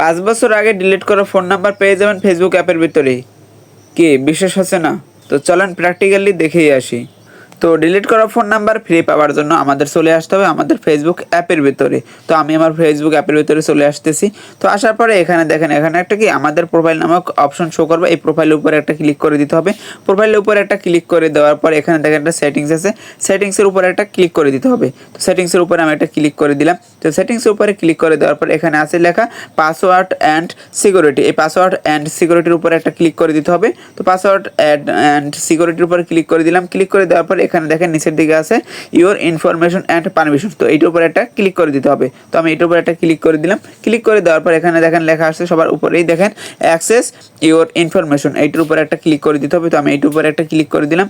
পাঁচ বছর আগে ডিলিট করা ফোন নাম্বার পেয়ে যাবেন ফেসবুক অ্যাপের ভিতরে কি, বিশ্বাস হচ্ছে না? তো চলেন প্র্যাকটিক্যালি দেখেই আসি। তো ডিলিট করা ফোন নাম্বার ফ্রি পাওয়ার জন্য আমাদের চলে আসতে হবে আমাদের ফেসবুক অ্যাপের ভিতরে। তো আমি আমার ফেসবুক অ্যাপের ভিতরে চলে আসতেছি। তো আসার পরে এখানে দেখেন, এখানে একটা কি? আমাদের প্রোফাইল নামক অপশন শো করবে। এই প্রোফাইলের উপরে একটা ক্লিক করে দিতে হবে। প্রোফাইলের উপরে একটা ক্লিক করে দেওয়ার পর এখানে দেখেন একটা সেটিংস আছে। সেটিংসের উপরে একটা ক্লিক করে দিতে হবে। তো সেটিংসের উপরে আমি একটা ক্লিক করে দিলাম। তো সেটিংসের উপরে ক্লিক করে দেওয়ার পর এখানে আছে লেখা পাসওয়ার্ড অ্যান্ড সিকিউরিটি এই পাসওয়ার্ড অ্যান্ড সিকিউরিটির উপরে একটা ক্লিক করে দিতে হবে। তো পাসওয়ার্ড অ্যাড অ্যান্ড সিকিউরিটির উপরে ক্লিক করে দিলাম। ক্লিক করে দেওয়ার পর এখানে দেখেন নিচের দিকে আছে ইওর ইনফরমেশন অ্যান্ড পারমিশন তো এইটার উপরে একটা ক্লিক করে দিতে হবে। তো আমি এইটার উপরে একটা ক্লিক করে দিলাম। ক্লিক করে দেওয়ার পর এখানে দেখেন লেখা আসছে সবার উপরেই দেখেন অ্যাক্সেস ইওর ইনফরমেশন এইটার উপরে একটা ক্লিক করে দিতে হবে। তো আমি এইটার উপরে একটা ক্লিক করে দিলাম।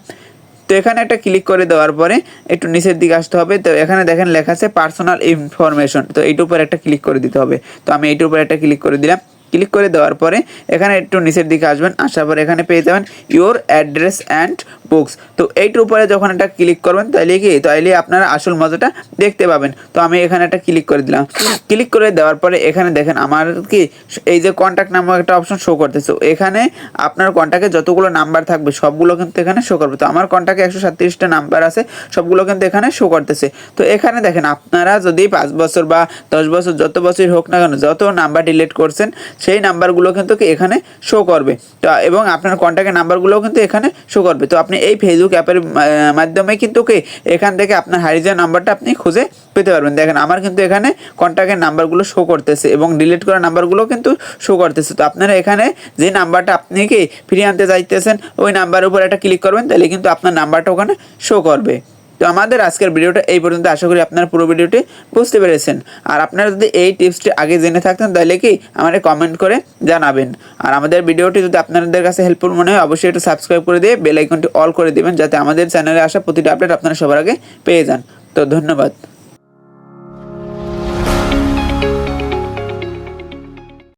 তো এখানে একটা ক্লিক করে দেওয়ার পরে একটু নিচের দিকে আসতে হবে। তো এখানে দেখেন লেখা আছে পার্সোনাল ইনফরমেশন তো এইটার উপরে একটা ক্লিক করে দিতে হবে। তো আমি এইটার উপরে একটা ক্লিক করে দিলাম। ক্লিক করে দেওয়ার পরে এখানে একটু নিচের দিকে আসবেন, আসার পরে এখানে পেয়ে যাবেন ইওর অ্যাড্রেস অ্যান্ড বুকস তো এইটার উপরে যখন একটা ক্লিক করবেন তাহলে কি? তাইলে আপনারা আসল মজাটা দেখতে পাবেন। তো আমি এখানে একটা ক্লিক করে দিলাম। ক্লিক করে দেওয়ার পরে এখানে দেখেন আমার কি, এই যে কন্ট্যাক্ট নাম্বার একটা অপশন শো করতেছে। এখানে আপনার কন্ট্যাক্টে যতগুলো নাম্বার থাকবে, সবগুলো কিন্তু এখানে শো করবে। তো আমার কন্ট্যাক্টে একশো সাতত্রিশটা নাম্বার আছে, সবগুলো কিন্তু এখানে শো করতেছে। তো এখানে দেখেন আপনারা যদি পাঁচ বছর বা দশ বছর, যত বছর হোক না কেন, যত নাম্বার ডিলিট করছেন সেই নাম্বারগুলো কিন্তু এখানে শো করবে। তো, এবং আপনার কন্ট্যাক্টের নাম্বারগুলোও কিন্তু এখানে শো করবে। তো, আপনি এই ফেসবুক অ্যাপের মাধ্যমে কিন্তু কি এখান থেকে আপনার হারিয়ে যাওয়া নাম্বারটা আপনি খুঁজে পেতে পারবেন। দেখেন, আমার কিন্তু এখানে কন্ট্যাক্টের নাম্বারগুলো শো করতেছে এবং ডিলিট করা নাম্বারগুলো কিন্তু শো করতেছে। তো, আপনারা এখানে যে নাম্বারটা আপনি কি ফিরিয়ে আনতে চাইতেছেন, ওই নাম্বারের উপর একটা ক্লিক করবেন, তাহলে কিন্তু আপনার নাম্বারটা ওখানে শো করবে। তো আমাদের আজকের ভিডিওটা এই পর্যন্ত। আশা করি আপনারা পুরো ভিডিওটি বুঝতে পেরেছেন। আর আপনারা যদি এই টিপসটি আগে জেনে থাকতেন, তাহলে কি আমার কমেন্ট করে জানাবেন। আর আমাদের ভিডিওটি যদি আপনাদের কাছে হেল্পফুল মনে হয়, অবশ্যই একটু সাবস্ক্রাইব করে দিয়ে বেল আইকনটি অল করে দিবেন, যাতে আমাদের চ্যানেলে আসা প্রতিটি আপডেট আপনারা সবার আগে পেয়ে যান। তো ধন্যবাদ।